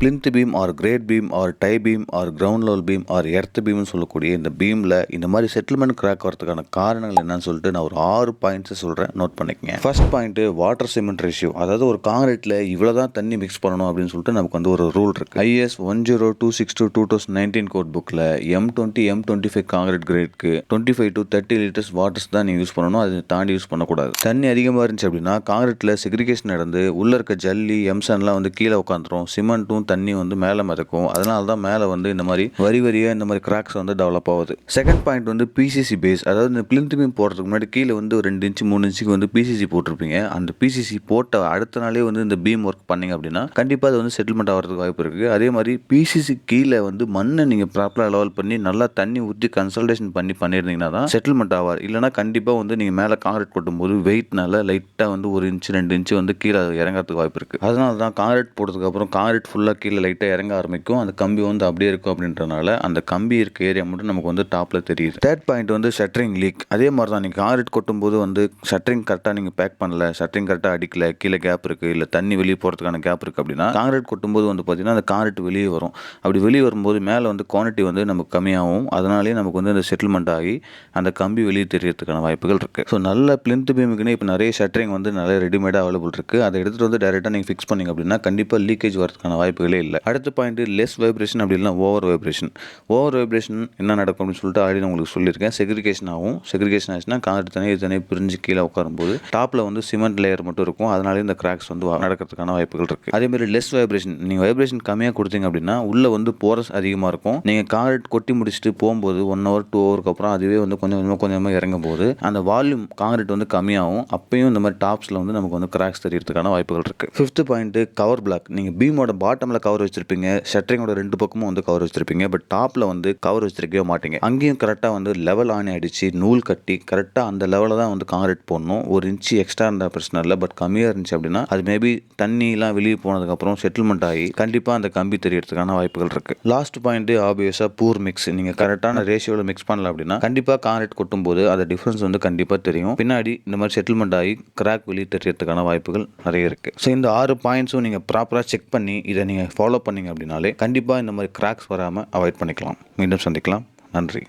Plinth beam or grade beam or tie beam or ground level beam or earth பீம்னு சொல்லக்கூடிய இந்த பீமில் இந்த மாதிரி settlement crack வரதுக்கான காரணங்கள் என்னன்னு சொல்லிட்டு நான் ஒரு ஆறு பாயிண்ட்ஸை சொல்கிறேன் நோட் பண்ணிக்கங்க. First point water cement ratio அதாவது ஒரு காங்கிரீட்டில் இவ்வளோ தான் தண்ணி மிக்ஸ் பண்ணணும் அப்படின்னு சொல்லிட்டு நமக்கு வந்து ஒரு ரூல் இருக்குது IS one zero two six two two thousand nineteen code புக்கில் M twenty M twenty five concrete கிரேட்க்கு twenty five to thirty litres waters தான் நீங்கள் யூஸ் பண்ணணும். அதை தாண்டி யூஸ் பண்ணக்கூடாது. தண்ணி அதிகமாக இருந்துச்சு அப்படின்னா காங்கிரீட்டில் செக்ரிகேஷன் நடந்து உள்ளே இருக்க ஜல்லி எம்சன்லாம் வந்து கீழே உட்காந்துரும் சிமெண்ட்டும் தண்ணி வந்து மேலே மிதக்கும். அதனால தான் மேலே வந்து இந்த மாதிரி வரி வரியாக இந்த மாதிரி கிராக்ஸ் வந்து டெவலப் ஆகுது. செகண்ட் பாயிண்ட் வந்து பிசிசி பேஸ் அதாவது இந்த பிளிந்த் பீம் போடுறதுக்கு முன்னாடி கீழே வந்து ஒரு ரெண்டு இன்ச்சு மூணு இன்ச்சுக்கு வந்து பிசிசி போட்டிருப்பீங்க. அந்த பிசிசி போட்ட அடுத்த நாளே வந்து இந்த பீம் ஒர்க் பண்ணீங்க அப்படின்னா கண்டிப்பாக அது வந்து செட்டில்மெண்ட் ஆகிறதுக்கு வாய்ப்பு இருக்குது அதே மாதிரி பிசிசி கீழே வந்து மண்ணை நீங்கள் ப்ராப்பராக லெவல் பண்ணி நல்லா தண்ணி ஊற்றி கன்சல்டேஷன் பண்ணி பண்ணியிருந்தீங்கன்னா தான் செட்டில்மெண்ட் ஆவார் இல்லைனா கண்டிப்பாக வந்து நீங்கள் மேலே காங்கிரீட் கொட்டும்போது வெயிட்னால லைட்டாக வந்து ஒரு இன்ச்சு ரெண்டு இன்ச்சு வந்து கீழே இறங்கிறதுக்கு வாய்ப்பு இருக்குது அதனால தான் காங்கிரீட் போட்டதுக்கப்புறம் காங்கிரீட் ஃபுல்லாக கீழே லைட்டாக இறங்க ஆரம்பிக்கும். அந்த கம்பி வந்து அப்படியே இருக்கும் அப்படின்றனால அந்த கம்பி இருக்க ஏரியா மட்டும் நமக்கு வந்து டாப்பில் தெரியுது. தேர்ட் பாயிண்ட் வந்து ஷட்டரிங் லீக் அதே மாதிரி தான் நீங்கள் காங்கிரீட் கொட்டும்போது வந்து ஷட்டரிங் கரெக்டாக நீங்கள் பேக் பண்ணல ஷட்டரிங் கரெக்டாக அடிக்கல கீழே கேப் இருக்குது இல்லை தண்ணி வெளியே போகிறதுக்கான கேப் இருக்குது அப்படின்னா காங்கிரீட் கொட்டும்போது வந்து பார்த்திங்கன்னா அந்த காங்கிரீட் வெளியே வரும். அப்படி வெளியே வரும்போது மேலே வந்து குவான்டிட்டி வந்து நமக்கு கம்மியாகும். அதனாலேயே நமக்கு வந்து அந்த செட்டில்மெண்ட் ஆகி அந்த கம்பி வெளியே தெரியறதுக்கான வாய்ப்புகள் இருக்குது ஸோ நல்ல பிளிந்த் பீமுக்குன்னு இப்போ நிறைய ஷட்டரிங் வந்து நிறைய ரெடிமேடாக அவைலபிள் இருக்குது அதை எடுத்துகிட்டு வந்து டேரெக்டாக நீங்கள் ஃபிக்ஸ் பண்ணிங்க அப்படின்னா கண்டிப்பாக லீக்கேஜ் வரதுக்கான வாய்ப்புகள் இல்லை. அடுத்த பாயிண்ட் லெஸ் வைப்ரேஷன் அப்படி இல்லைனா ஓவர் வைப்ரேஷன் ஓவர் வைப்ரேஷன் என்ன நடக்கும் அப்படின்னு சொல்லிட்டு ஆல்ரெடி நான் உங்களுக்கு சொல்லியிருக்கேன். செக்ரிகேஷன் ஆகும். செக்ரிகேஷன் ஆச்சுன்னா காங்கிரீட் தனியாக தனியாக பிரிஞ்சு கீழே உட்காரும்போது டாப்பில் வந்து சிமெண்ட் லேயர் மட்டும் இருக்கும். அதனாலே இந்த கிராக்ஸ் வந்து நடக்கிறதுக்கான வாய்ப்புகள் இருக்குது அதேமாதிரி லெஸ் வைப்ரேஷன் நீங்கள் வைப்ரேஷன் கம்மியாக கொடுத்தீங்க அப்படின்னா உள்ளே வந்து போரஸ் அதிகமாக இருக்கும். நீங்கள் கார் கொட்டி முடிச்சுட்டு போகும்போது ஒன் ஹவர் டூ ஹவருக்கு அப்புறம் அதுவே வந்து கொஞ்சம் கொஞ்சமாக கொஞ்சமாக இறங்கும் போது அந்த வால்யூம் காங்கிரீட் வந்து கம்மியாகும். அப்பயும் இந்த மாதிரி டாப்ஸில் வந்து நமக்கு வந்து கிராக்ஸ் தெரியறதுக்கான வாய்ப்புகள் இருக்குது ஃபிஃப்த் பாயிண்ட்டு கவர் பிளாக் நீங்கள் பீமோட பாட்டமில் கவர் வச்சிருப்பீங்க. ஷட்டரிங்கோட ரெண்டு பக்கமும் வந்து கவர் வச்சிருப்பீங்க. பட் டாப்பில் வந்து கவர் வச்சிருக்கவே மாட்டீங்க. அங்கேயும் கரெக்டாக வந்து லெவல் ஆணி அடித்து நூல் கட்டி கரெக்டாக அந்த லெவலில் தான் வந்து காங்கிரீட் போடணும். ஒரு இன்ச்சு எக்ஸ்ட்ரா இருந்தால் பிரச்சனை இல்லை. பட் கம்மியாக இருந்துச்சு அப்படின்னா அது மேபி தண்ணிலாம் வெளியே போனதுக்கப்புறம் செட்டில்மெண்ட் ஆகி கண்டிப்பாக அந்த கம்பி தெரியறதுக்கான வாய்ப்புகள் இருக்குது லாஸ்ட் பாயிண்ட்டு ஆப்வியஸாக பூர் மிக்ஸ் நீங்கள் கரெக்டான ரேஷியோவில் மிக்ஸ் பண்ணல அப்படின்னா கண்டிப்பாக காங்கிரீட் கொட்டும்போது அந்த டிஃப்ரென்ஸ் வந்து கண்டிப்பாக தெரியும். பின்னாடி இந்த மாதிரி செட்டில்மெண்ட் ஆகி கிராக் வெளியே தெரியறதுக்கான வாய்ப்புகள் நிறைய இருக்குது ஸோ இந்த ஆறு பாயிண்ட்ஸும் நீங்கள் ப்ராப்பராக செக் பண்ணி இதை நீங்கள் நீங்கள் ஃபாலோ பண்ணீங்க அப்படின்னாலே கண்டிப்பாக இந்த மாதிரி கிராக்ஸ் வராமல் அவாய்ட் பண்ணிக்கலாம். மீண்டும் சந்திக்கலாம். நன்றி.